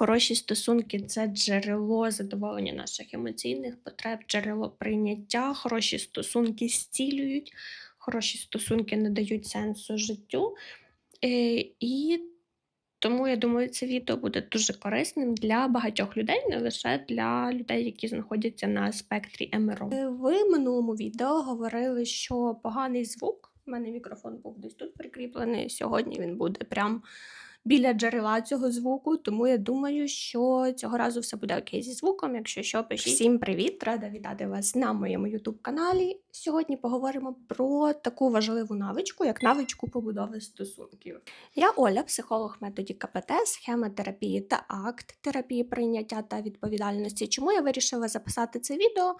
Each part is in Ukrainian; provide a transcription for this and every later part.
Хороші стосунки це джерело задоволення наших емоційних потреб, джерело прийняття. Хороші стосунки зцілюють, хороші стосунки надають сенсу життю. Е, і тому я думаю, це відео буде дуже корисним для багатьох людей, не лише для людей, які знаходяться на спектрі МРО. Е, В минулому відео говорили, що поганий звук. У мене мікрофон був десь тут прикріплений. Сьогодні він буде прям біля джерела цього звуку, тому я думаю, що цього разу все буде окей зі звуком. Якщо що, пишіть. Всім привіт! Рада вітати вас на моєму youtube каналі. Сьогодні поговоримо про таку важливу навичку, як навичку побудови стосунків. Я Оля, психолог методі КПТ, схема терапії та акт терапії прийняття та відповідальності. Чому я вирішила записати це відео?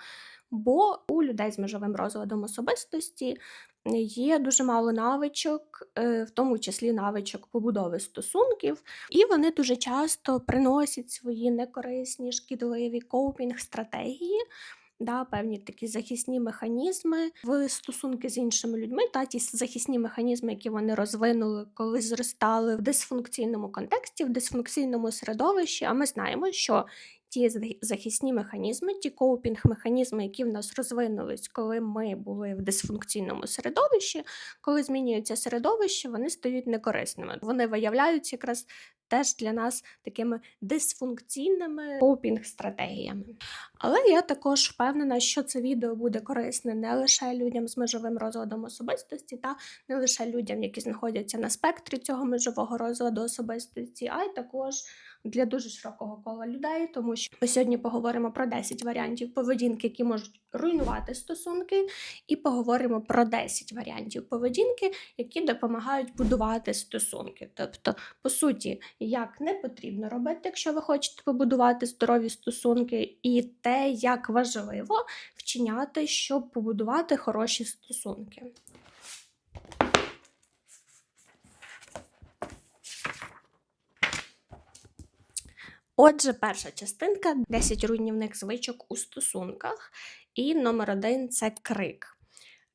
Бо у людей з межовим розладом особистості є дуже мало навичок, е, в тому числі навичок побудови стосунків, і вони дуже часто приносять свої некорисні, шкідливі коупінг-стратегії. Да, певні такі захисні механізми в стосунки з іншими людьми, та ті захисні механізми, які вони розвинули, коли зростали в дисфункційному контексті, в дисфункційному середовищі. А ми знаємо, що ті зах- захисні механізми, ті коупінг-механізми, які в нас розвинулись, коли ми були в дисфункційному середовищі, коли змінюється середовище, вони стають некорисними. Вони виявляються якраз теж для нас такими дисфункційними коупінг-стратегіями. Але я також впевнена, що це відео буде корисне не лише людям з межовим розладом особистості, та не лише людям, які знаходяться на спектрі цього межового розладу особистості, а й також для дуже широкого кола людей, тому що ми сьогодні поговоримо про 10 варіантів поведінки, які можуть руйнувати стосунки, і поговоримо про 10 варіантів поведінки, які допомагають будувати стосунки. Тобто, по суті, як не потрібно робити, якщо ви хочете побудувати здорові стосунки, і те, як важливо вчиняти, щоб побудувати хороші стосунки. Отже, перша частинка 10 руйнівних звичок у стосунках. І номер один це крик.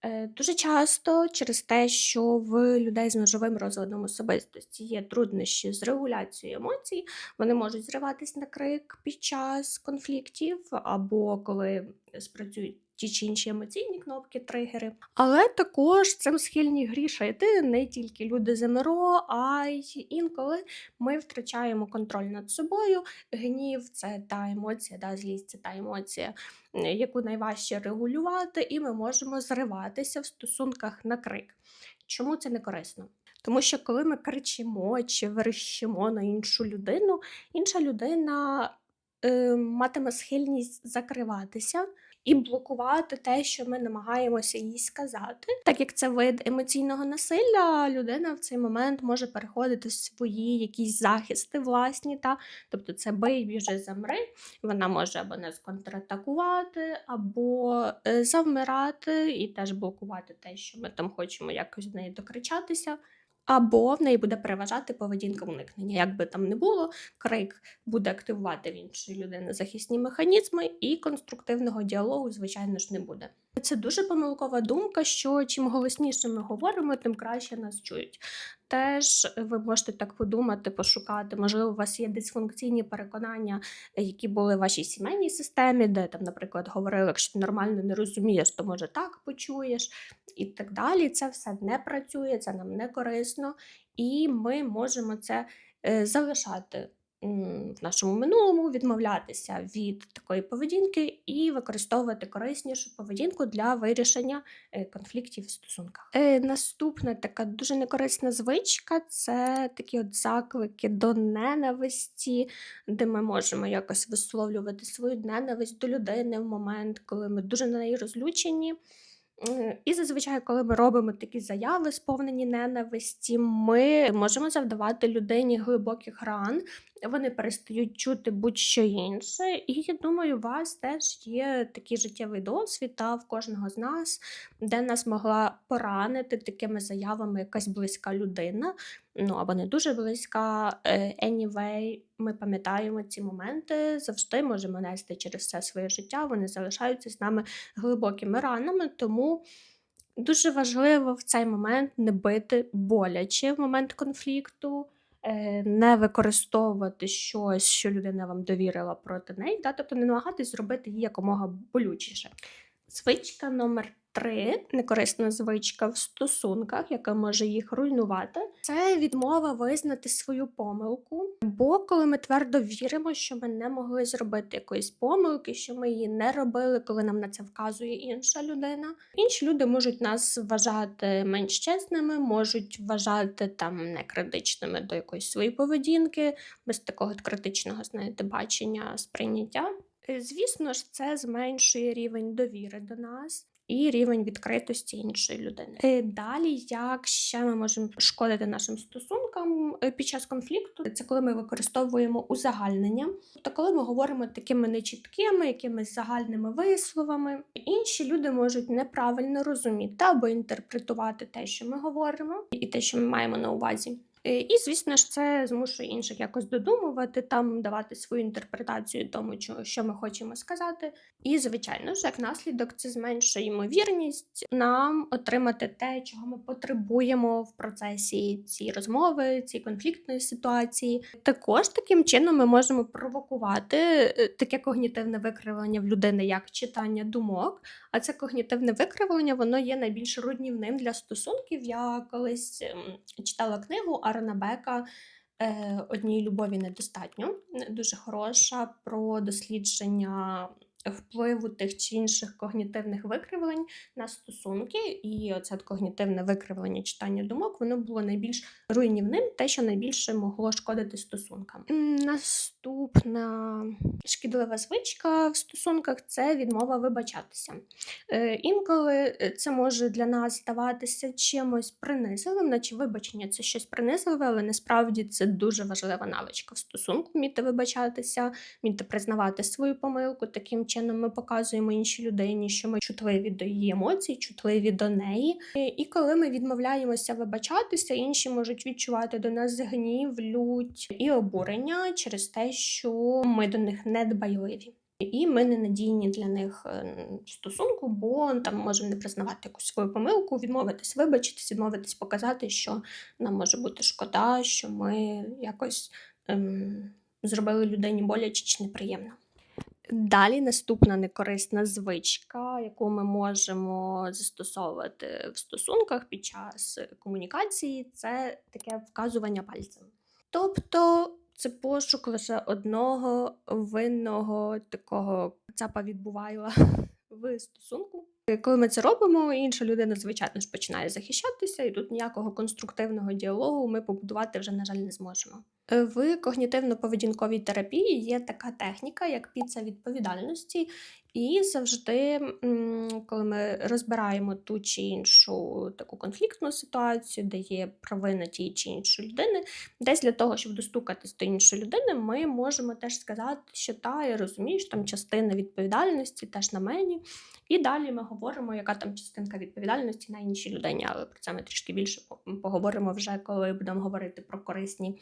Е, Дуже часто через те, що в людей з ножовим розладом особистості є труднощі з регуляцією емоцій, вони можуть зриватись на крик під час конфліктів або коли спрацюють ті чи інші емоційні кнопки, тригери. Але також цим схильні грішити не тільки люди з МРО, а й інколи ми втрачаємо контроль над собою. Гнів це та емоція, да, злість це та емоція, яку найважче регулювати, і ми можемо зриватися в стосунках на крик. Чому це не корисно? Тому що коли ми кричимо чи верещимо на іншу людину, інша людина е, матиме схильність закриватися і блокувати те, що ми намагаємося їй сказати. Так як це вид емоційного насилля, людина в цей момент може переходити в свої якісь захисти власні, та тобто це бий, біжи, замри. Вона може або не сконтратакувати, або е, завмирати і теж блокувати те, що ми там хочемо якось до неї докричатися. Або в неї буде переважати поведінка уникнення. Як би там не було, крик буде активувати в іншої людини захисні механізми, і конструктивного діалогу, звичайно ж, не буде. Це дуже помилкова думка, що чим голосніше ми говоримо, тим краще нас чують. Теж ви можете так подумати, пошукати. Можливо, у вас є дисфункційні переконання, які були в вашій сімейній системі, де там, наприклад, говорили, якщо ти нормально не розумієш, то може так почуєш, і так далі. Це все не працює, це нам не корисно, і ми можемо це е, залишати в нашому минулому, відмовлятися від такої поведінки і використовувати кориснішу поведінку для вирішення е, конфліктів в стосунках. Е, Наступна така дуже некорисна звичка це такі от заклики до ненависті, де ми можемо якось висловлювати свою ненависть до людини в момент, коли ми дуже на неї розлючені. І зазвичай, коли ми робимо такі заяви, сповнені ненависті, ми можемо завдавати людині глибоких ран, вони перестають чути будь-що інше. І я думаю, у вас теж є такий життєвий досвід, та в кожного з нас, де нас могла поранити такими заявами якась близька людина, ну або не дуже близька. Е, Anyway, ми пам'ятаємо ці моменти, завжди можемо нести через все своє життя. Вони залишаються з нами глибокими ранами, тому. Дуже важливо в цей момент не бити боляче в момент конфлікту, не використовувати щось, що людина вам довірила проти неї, да? тобто не намагатись зробити її якомога болючіше. Звичка номер три некорисна звичка в стосунках, яка може їх руйнувати, це відмова визнати свою помилку. Бо коли ми твердо віримо, що ми не могли зробити якоїсь помилки, що ми її не робили, коли нам на це вказує інша людина. Інші люди можуть нас вважати менш чесними, можуть вважати там некритичними до якоїсь своєї поведінки, без такого критичного знаєте, бачення сприйняття. Е, Звісно ж, це зменшує рівень довіри до нас і рівень відкритості іншої людини. Е, Далі, як ще ми можемо шкодити нашим стосункам е, під час конфлікту, це коли ми використовуємо узагальнення. Тобто, коли ми говоримо такими нечіткими, якимись загальними висловами, інші люди можуть неправильно розуміти або інтерпретувати те, що ми говоримо, і те, що ми маємо на увазі. Е, І, звісно ж, це змушує інших якось додумувати, там давати свою інтерпретацію тому, що ми хочемо сказати. І, звичайно ж, як наслідок, це зменшує ймовірність нам отримати те, чого ми потребуємо в процесі цієї розмови, цієї конфліктної ситуації. Також таким чином ми можемо провокувати е, таке когнітивне викривлення в людини, як читання думок. А це когнітивне викривлення, воно є найбільш руйнівним для стосунків. Я колись ем, читала книгу Арона Бека е, Одній любові недостатньо. Дуже хороша про дослідження впливу тих чи інших когнітивних викривлень на стосунки. І оце когнітивне викривлення читання думок, воно було найбільш руйнівним, те, що найбільше могло шкодити стосункам. Наступна шкідлива звичка в стосунках це відмова вибачатися. Е, інколи е, це може для нас здаватися чимось принизливим, наче вибачення це щось принизливе, але насправді це дуже важлива навичка в стосунку. Вміти вибачатися, вміти признавати свою помилку. Таким чином ми показуємо іншій людині, що ми чутливі до її емоцій, чутливі до неї. І коли ми відмовляємося вибачатися, інші можуть відчувати до нас гнів, лють і обурення через те, що ми до них недбайливі. І ми не надійні для них е, стосунку, бо там можемо не признавати якусь свою помилку, відмовитись, вибачитись, відмовитись, показати, що нам може бути шкода, що ми якось ем, зробили людині боляче чи неприємно. Далі наступна некорисна звичка, яку ми можемо застосовувати в стосунках під час комунікації, це таке вказування пальцем. Тобто це пошук лише одного винного такого цапа відбувайла в стосунку. Коли ми це робимо, інша людина, звичайно ж, починає захищатися, і тут ніякого конструктивного діалогу ми побудувати вже, на жаль, не зможемо. Е, В когнітивно-поведінковій терапії є така техніка, як піца відповідальності, і завжди, коли ми розбираємо ту чи іншу таку конфліктну ситуацію, де є провина тієї чи іншої людини, десь для того, щоб достукатись до іншої людини, ми можемо теж сказати, що та, я розумію, що там частина відповідальності теж на мені. І далі ми говоримо, яка там частинка відповідальності на іншій людині, але про це ми трішки більше поговоримо вже, коли будемо говорити про корисні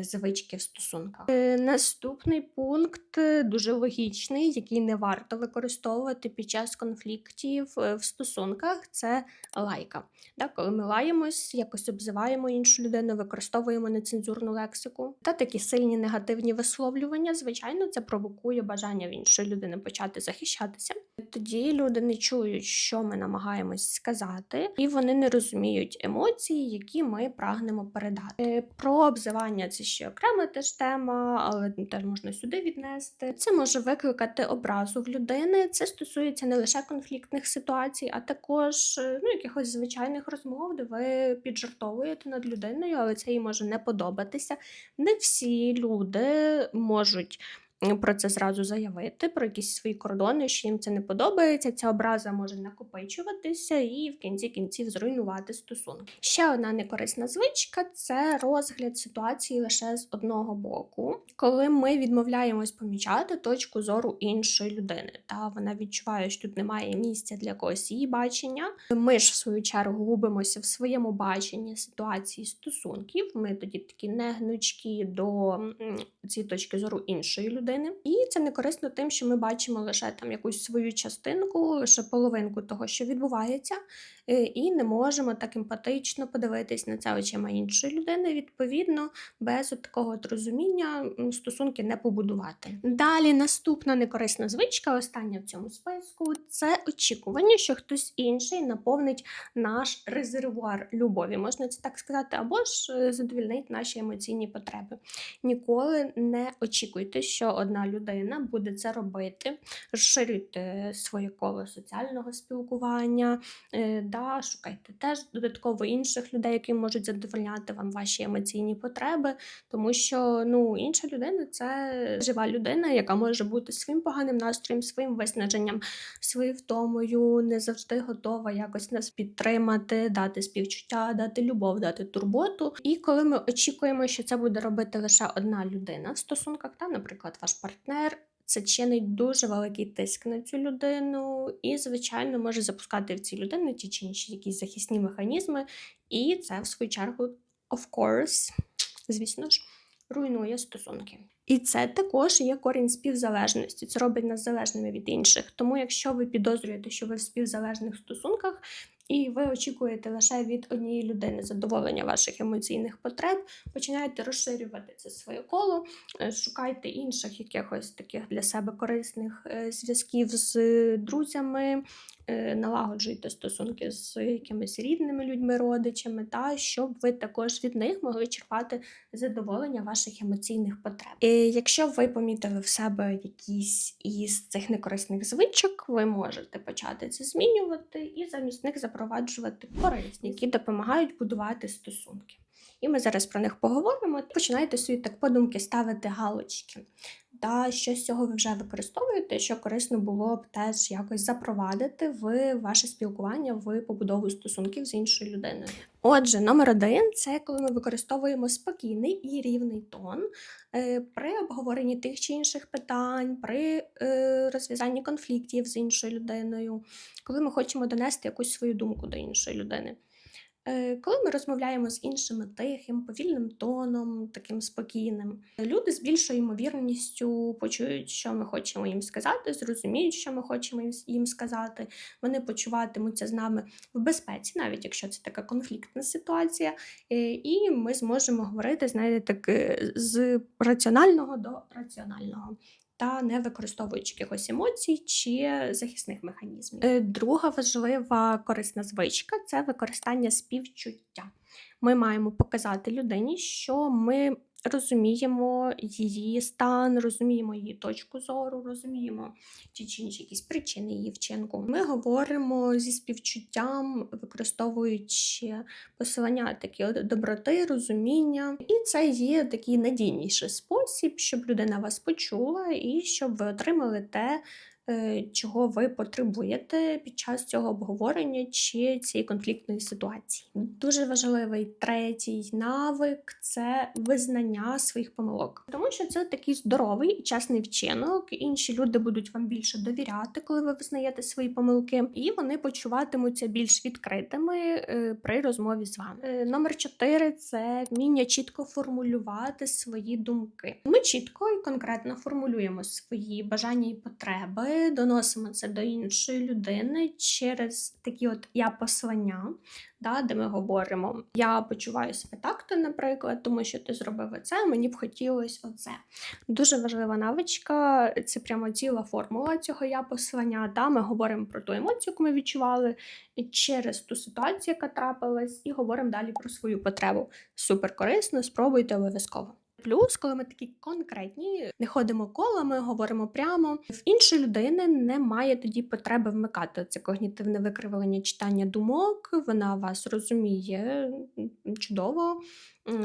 звички в стосунках. Е, Наступний пункт е, дуже логічний, який не варто використовувати під час конфліктів е, в стосунках, це лайка. Да, коли ми лаємось, якось обзиваємо іншу людину, використовуємо нецензурну лексику та такі сильні негативні висловлювання, звичайно, це провокує бажання в іншої людини почати захищатися. Тоді люди не чують, що ми намагаємось сказати, і вони не розуміють емоції, які ми прагнемо передати. Про обзивання це ще окрема теж тема, але теж можна сюди віднести. Це може викликати образу в людини. Це стосується не лише конфліктних ситуацій, а також е, ну, якихось звичайних розмов, де ви піджартовуєте над людиною, але це їй може не подобатися. Не всі люди можуть про це зразу заявити, про якісь свої кордони, що їм це не подобається. Ця образа може накопичуватися і в кінці кінців зруйнувати стосунки. Ще одна некорисна звичка це розгляд ситуації лише з одного боку, коли ми відмовляємось помічати точку зору іншої людини. Та вона відчуває, що тут немає місця для когось її бачення. Ми ж в свою чергу губимося в своєму баченні ситуації стосунків. Ми тоді такі негнучкі до цієї точки зору іншої людини. Людини. І це не корисно тим, що ми бачимо лише там якусь свою частинку, лише половинку того, що відбувається, е, і не можемо так емпатично подивитись на це очима іншої людини. Відповідно, без такого от розуміння стосунки не побудувати. Далі наступна некорисна звичка, остання в цьому списку, це очікування, що хтось інший наповнить наш резервуар любові, можна це так сказати, або ж е, задовільнить наші емоційні потреби. Ніколи не очікуйте, що одна людина буде це робити, розширюйте своє коло соціального спілкування, е, да, шукайте теж додатково інших людей, які можуть задовольняти вам ваші емоційні потреби, тому що ну, інша людина це жива людина, яка може бути своїм поганим настроєм, своїм виснаженням, своєю втомою, не завжди готова якось нас підтримати, дати співчуття, дати любов, дати турботу. І коли ми очікуємо, що це буде робити лише одна людина в стосунках, та, наприклад, ваш партнер. Це чинить дуже великий тиск на цю людину, і, звичайно, може запускати в цій людині ті чи інші якісь захисні механізми, і це, в свою чергу, of course, звісно ж, руйнує стосунки. І це також є корінь співзалежності. Це робить нас залежними від інших. Тому, якщо ви підозрюєте, що ви в співзалежних стосунках, і ви очікуєте лише від однієї людини задоволення ваших емоційних потреб, починаєте розширювати це своє коло, е, шукайте інших якихось таких для себе корисних е, зв'язків з друзями, е, налагоджуйте стосунки з якимись рідними людьми, родичами, та щоб ви також від них могли черпати задоволення ваших емоційних потреб. І якщо ви помітили в себе якісь із цих некорисних звичок, ви можете почати це змінювати і замість них запроваджувати корисні, які допомагають будувати стосунки. І ми зараз про них поговоримо. Починайте собі так подумки ставити галочки. Та що з цього ви вже використовуєте, що корисно було б теж якось запровадити в ваше спілкування в побудову стосунків з іншою людиною. Отже, номер один це коли ми використовуємо спокійний і рівний тон е, при обговоренні тих чи інших питань, при е, розв'язанні конфліктів з іншою людиною, коли ми хочемо донести якусь свою думку до іншої людини. Е, Коли ми розмовляємо з іншими тихим, повільним тоном, таким спокійним, люди з більшою ймовірністю почують, що ми хочемо їм сказати, зрозуміють, що ми хочемо їм- сказати. Вони почуватимуться з нами в безпеці, навіть якщо це така конфліктна ситуація, Е, і ми зможемо говорити, знаєте, так з раціонального до раціонального. Та не використовуючи якихось емоцій чи захисних механізмів. Е, Друга важлива корисна звичка це використання співчуття. Ми маємо показати людині, що ми розуміємо її стан, розуміємо її точку зору, розуміємо ті чи інші якісь причини її вчинку. Ми говоримо зі співчуттям, використовуючи посилання такі от доброти, розуміння. І це є такий надійніший спосіб, щоб людина вас почула і щоб ви отримали те, чого ви потребуєте під час цього обговорення чи цієї конфліктної ситуації. Дуже важливий третій навик це визнання своїх помилок, тому що це такий здоровий і чесний вчинок. Інші люди будуть вам більше довіряти, коли ви визнаєте свої помилки, і вони почуватимуться більш відкритими е, при розмові з вами. Е, Номер чотири це вміння чітко формулювати свої думки. Ми чітко і конкретно формулюємо свої бажання і потреби, доносимо це до іншої людини через такі от я послання, да, де ми говоримо: я почуваю себе так-то, наприклад, тому що ти зробив оце, мені б хотілося оце. Дуже важлива навичка, це прямо ціла формула цього я послання. Да, ми говоримо про ту емоцію, яку ми відчували через ту ситуацію, яка трапилась, і говоримо далі про свою потребу. Супер корисно, спробуйте обов'язково. Плюс, коли ми такі конкретні, не ходимо колами, говоримо прямо. В іншої людини немає тоді потреби вмикати це когнітивне викривлення читання думок. Вона вас розуміє чудово,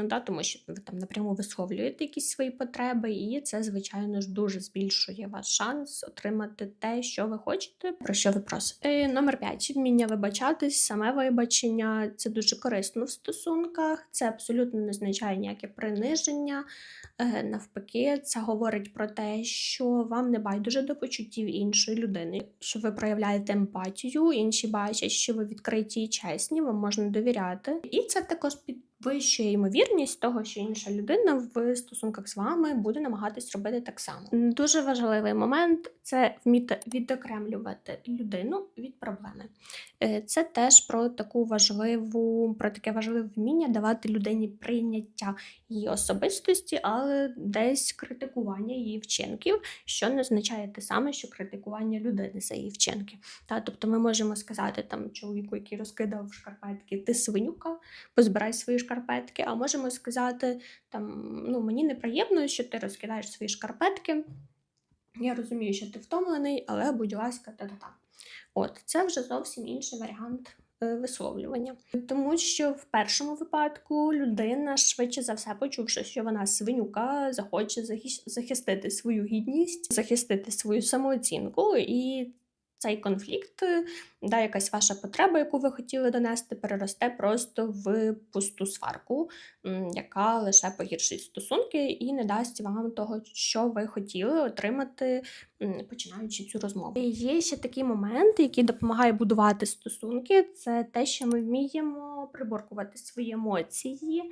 да, тому що ви там напряму висловлюєте якісь свої потреби, і це, звичайно ж, дуже збільшує ваш шанс отримати те, що ви хочете, про що ви просите. Е, Номер 5. Вміння вибачатись, саме вибачення це дуже корисно в стосунках. Це абсолютно не означає ніяке приниження. Е, Навпаки, це говорить про те, що вам не байдуже до почуттів іншої людини, що ви проявляєте емпатію, інші бачать, що ви відкриті і чесні, вам можна довіряти. І це також під, вища ймовірність того, що інша людина в стосунках з вами буде намагатись робити так само. Дуже важливий момент це вміти відокремлювати людину від проблеми. Е, Це теж про таку важливу, про таке важливе вміння давати людині прийняття її особистості, але десь критикування її вчинків, що не означає те саме, що критикування людини за її вчинки. Та, тобто ми можемо сказати там чоловіку, який розкидав шкарпетки, ти свинюка, позбирай свої шкарпетки. А можемо сказати, там, ну, мені неприємно, що ти розкидаєш свої шкарпетки. Я розумію, що ти втомлений, але будь ласка, та-та-та. От, це вже зовсім інший варіант е, висловлювання. Тому що в першому випадку людина, швидше за все, почувши, що вона свинюка, захоче захистити свою гідність, захистити свою самооцінку і. Цей конфлікт, е, да, якась ваша потреба, яку ви хотіли донести, переросте просто в пусту сварку, яка лише погіршить стосунки і не дасть вам того, що ви хотіли отримати, починаючи цю розмову. Є ще такий момент, який допомагає будувати стосунки, це те, що ми вміємо приборкувати свої емоції.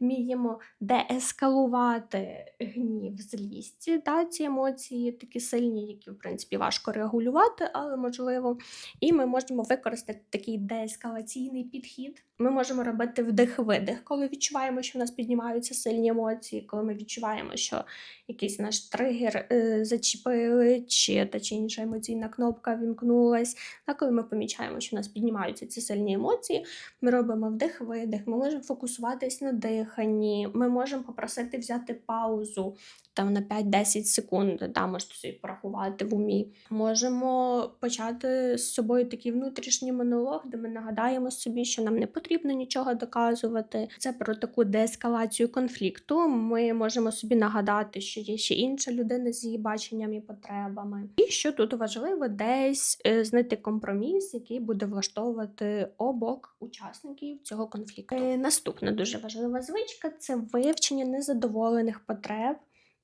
Вміємо деескалувати гнів, злість, да, ці емоції такі сильні, які в принципі важко регулювати, але можливо. І ми можемо використати такий деескалаційний підхід. Ми можемо робити вдих-видих, коли відчуваємо, що в нас піднімаються сильні емоції, коли ми відчуваємо, що якийсь наш тригер е, зачепили, чи та чи інша емоційна кнопка вімкнулась. А коли ми помічаємо, що в нас піднімаються ці сильні емоції, ми робимо вдих-видих, ми можемо фокусуватись на диханні, ми можемо попросити взяти паузу там на 5-10 секунд, да, можете собі порахувати в умі. Можемо почати з собою такий внутрішній монолог, де ми нагадаємо собі, що нам не потрібно нічого доказувати. Це про таку деескалацію конфлікту. Ми можемо собі нагадати, що є ще інша людина з її баченням і потребами. І що тут важливо, десь е, знайти компроміс, який буде влаштовувати обох учасників цього конфлікту. Е, Наступна дуже важлива звичка це вивчення незадоволених потреб,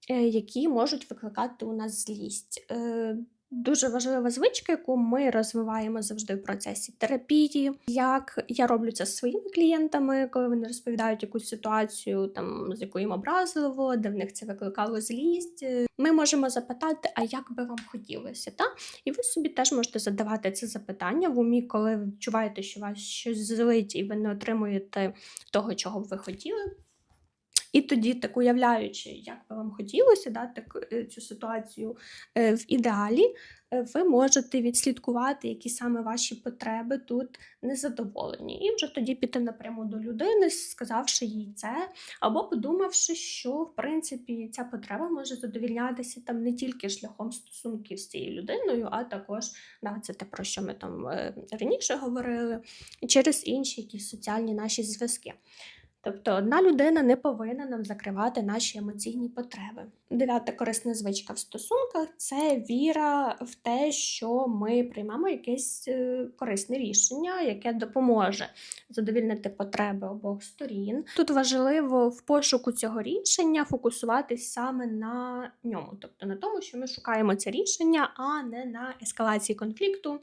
які можуть викликати у нас злість. Е, Дуже важлива звичка, яку ми розвиваємо завжди в процесі терапії. Як я роблю це з своїми клієнтами, коли вони розповідають якусь ситуацію, там з якою їм образливо, де в них це викликало злість. Е, Ми можемо запитати, а як би вам хотілося? Та? І ви собі теж можете задавати це запитання в умі, коли ви відчуваєте, що вас щось злить, і ви не отримуєте того, чого б ви хотіли. І тоді, так уявляючи, як би вам хотілося да, так, е, цю ситуацію е, в ідеалі, е, ви можете відслідкувати, які саме ваші потреби тут незадоволені. І вже тоді піти напряму до людини, сказавши їй це, або подумавши, що в принципі ця потреба може задовільнятися там не тільки шляхом стосунків з цією людиною, а також да, це те, про що ми там раніше говорили, через інші якісь соціальні наші зв'язки. Тобто одна людина не повинна нам закривати наші емоційні потреби. Дев'ята корисна звичка в стосунках це віра в те, що ми приймемо якесь е, корисне рішення, яке допоможе задовільнити потреби обох сторін. Тут важливо в пошуку цього рішення фокусуватись саме на ньому, тобто на тому, що ми шукаємо це рішення, а не на ескалації конфлікту.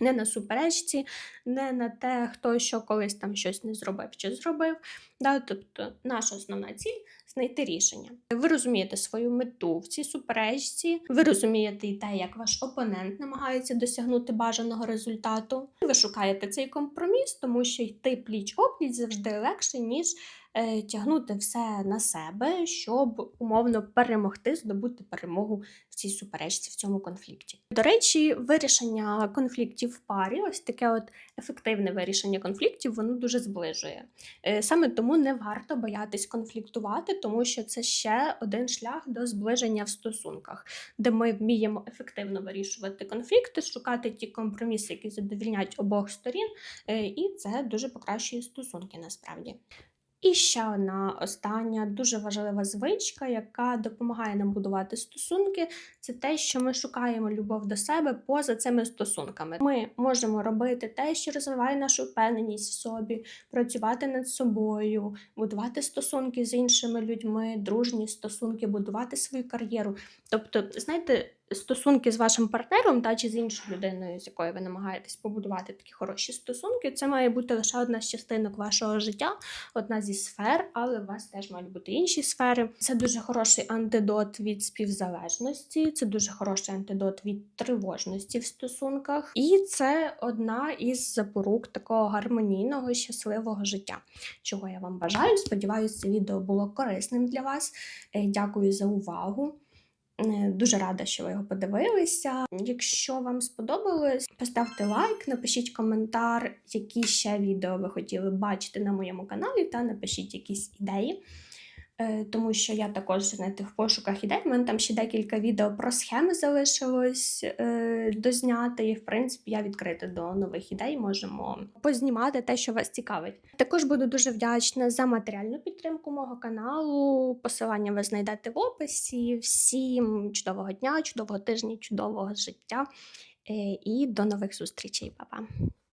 Не на суперечці, не на те, хто що колись там щось не зробив чи зробив. Да? Тобто наша основна ціль знайти рішення. Ви розумієте свою мету в цій суперечці, ви розумієте і те, як ваш опонент намагається досягнути бажаного результату. Ви шукаєте цей компроміс, тому що йти пліч опліч завжди легше, ніж тягнути все на себе, щоб умовно перемогти, здобути перемогу в цій суперечці, в цьому конфлікті. До речі, вирішення конфліктів в парі, ось таке от ефективне вирішення конфліктів, воно дуже зближує. Е, Саме тому не варто боятись конфліктувати, тому що це ще один шлях до зближення в стосунках, де ми вміємо ефективно вирішувати конфлікти, шукати ті компроміси, які задовільняють обох сторін, е, і це дуже покращує стосунки насправді. І ще одна остання дуже важлива звичка, яка допомагає нам будувати стосунки, це те, що ми шукаємо любов до себе поза цими стосунками. Ми можемо робити те, що розвиває нашу впевненість в собі, працювати над собою, будувати стосунки з іншими людьми, дружні стосунки, будувати свою кар'єру. Тобто, знаєте, стосунки з вашим партнером та чи з іншою людиною, з якою ви намагаєтесь побудувати такі хороші стосунки, це має бути лише одна з частинок вашого життя, одна зі сфер, але у вас теж мають бути інші сфери. Це дуже хороший антидот від співзалежності, це дуже хороший антидот від тривожності в стосунках, і це одна із запорук такого гармонійного, щасливого життя, чого я вам бажаю. Сподіваюся, відео було корисним для вас. Е, Дякую за увагу. Е, Дуже рада, що ви його подивилися. Якщо вам сподобалось, поставте лайк, напишіть коментар, які ще відео ви хотіли бачити на моєму каналі, та напишіть якісь ідеї. Е, Тому що я також знаєте, в пошуках ідей. У мене там ще декілька відео про схеми залишилось е, дозняти. І, в принципі, я відкрита до нових ідей. Можемо познімати те, що вас цікавить. Також буду дуже вдячна за матеріальну підтримку мого каналу. Посилання ви знайдете в описі. Всім чудового дня, чудового тижня, чудового життя. Е, І до нових зустрічей, Па-па!